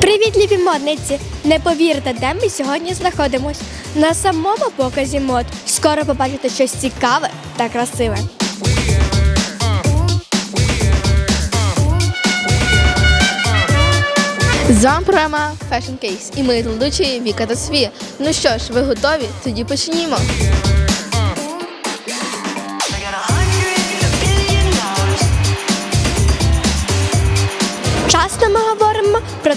Привіт, любі модниці! Не повірите, де ми сьогодні знаходимось. На самому показі мод. Скоро побачите щось цікаве та красиве. З вами програма Fashion Case і ми ведучі Віка та Софія. Ну що ж, ви готові? Тоді почнімо.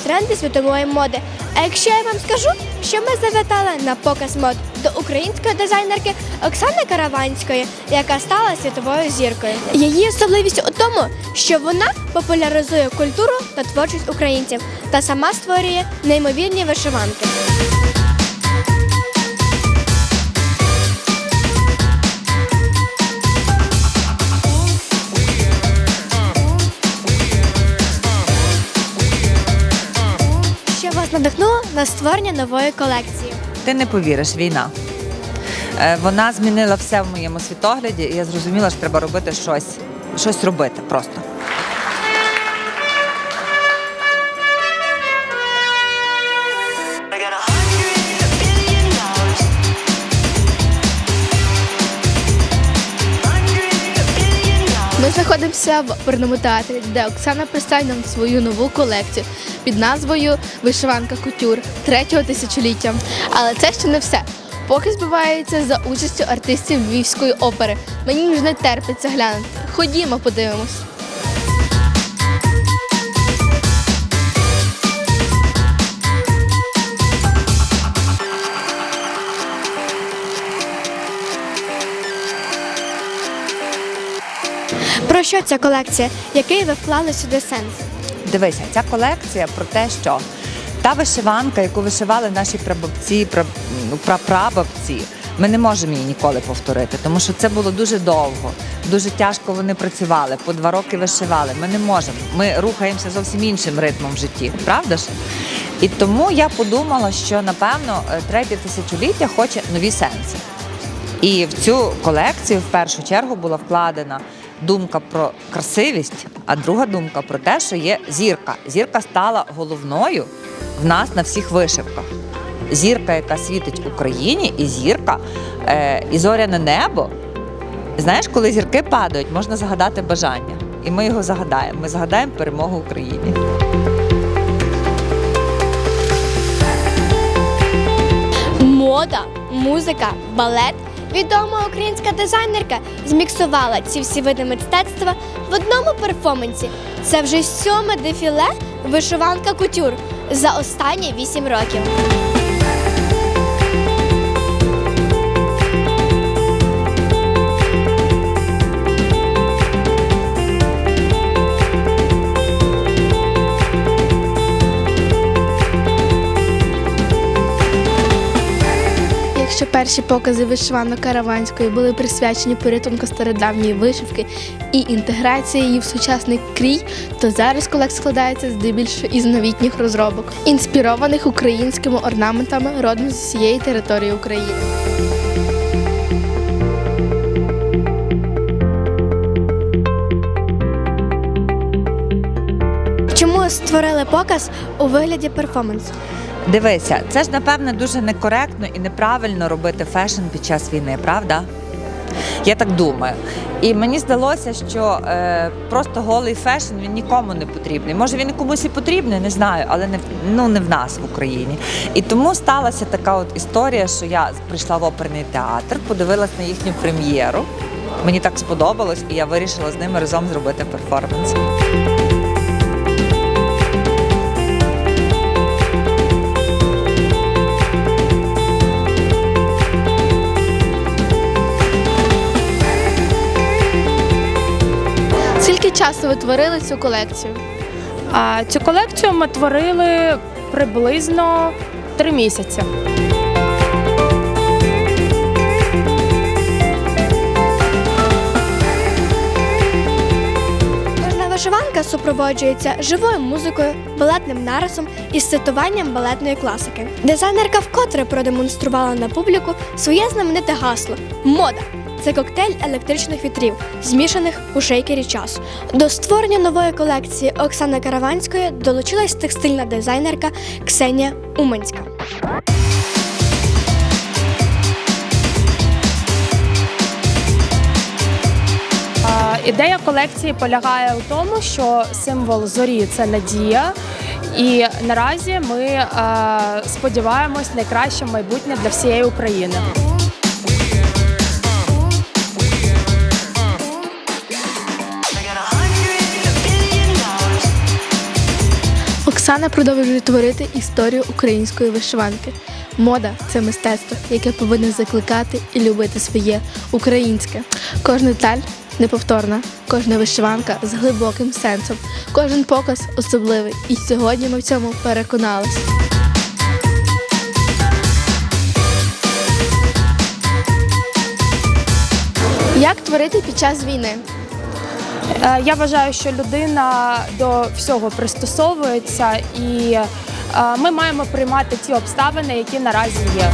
Тренди світової моди. А якщо я вам скажу, що ми завітали на показ мод до української дизайнерки Оксани Караванської, яка стала світовою зіркою. Її особливість у тому, що вона популяризує культуру та творчість українців та сама створює неймовірні вишиванки. На створення нової колекції? Ти не повіриш, війна. Е, Вона змінила все в моєму світогляді, і я зрозуміла, що треба робити щось, щось робити просто. Знаходимося в оперному театрі, де Оксана представить нам свою нову колекцію під назвою Вишиванка кутюр третього тисячоліття. Але це ще не все. Показ відбувається за участю артистів Львівської опери. Мені вже не терпиться глянути. Ходімо, подивимось. Про що ця колекція? Який ви вклали сюди сенс? Дивися, ця колекція про те, що та вишиванка, яку вишивали наші прабабці, пра- ну, прапрабабці, ми не можемо її ніколи повторити, тому що це було дуже довго, дуже тяжко вони працювали, по два роки вишивали. Ми не можемо. Ми рухаємося зовсім іншим ритмом в житті, правда ж? І тому я подумала, що напевно е, третє тисячоліття хоче нові сенси. І в цю колекцію в першу чергу була вкладена думка про красивість, а друга думка про те, що є зірка. Зірка стала головною в нас на всіх вишивках. Зірка, яка світить Україні, і зірка, е, і зоряне небо. Знаєш, коли зірки падають, можна загадати бажання. І ми його загадаємо. Ми загадаємо перемогу Україні. Мода, музика, балет. Відома українська дизайнерка зміксувала ці всі види мистецтва в одному перформансі. Це вже сьоме дефіле вишиванка кутюр за останні вісім років. Перші покази вишиванок караванської були присвячені порятунку стародавньої вишивки і інтеграції її в сучасний крій, то зараз колекція складається здебільшого із новітніх розробок, інспірованих українськими орнаментами родом з усієї території України. Чому створили показ у вигляді перформансу? Дивися, це ж напевне дуже некоректно і неправильно робити фешн під час війни, правда? Я так думаю. І мені здалося, що е, просто голий фешн він нікому не потрібний. Може він і комусь і потрібний, не знаю, але не ну не в нас в Україні. І тому сталася така от історія, що я прийшла в оперний театр, подивилась на їхню прем'єру. Мені так сподобалось, і я вирішила з ними разом зробити перформанс. Часу ви творили цю колекцію? А цю колекцію ми творили приблизно три місяці. Кожна вишиванка супроводжується живою музикою, балетним нарисом і цитуванням балетної класики. Дизайнерка вкотре продемонструвала на публіку своє знамените гасло Мода це коктейль електричних вітрів, змішаних у шейкері часу. До створення нової колекції Оксани Караванської долучилась текстильна дизайнерка Ксенія Уманська. Ідея колекції полягає у тому, що символ зорі це надія. І наразі ми сподіваємось найкраще майбутнє для всієї України. Оксана продовжує творити історію української вишиванки. Мода це мистецтво, яке повинно закликати і любити своє українське. Кожна деталь неповторна, кожна вишиванка з глибоким сенсом, кожен показ особливий. І сьогодні ми в цьому переконалися. Як творити під час війни? Е, Я вважаю, що людина до всього пристосовується, і е, ми маємо приймати ті обставини, які наразі є.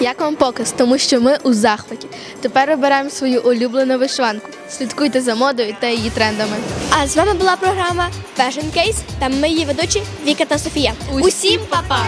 Як вам показ? Тому що ми у захваті. Тепер вибираємо свою улюблену вишиванку. Слідкуйте за модою та її трендами. А з вами була програма Fashion Case та ми її ведучі Віка та Софія. Усім па-па!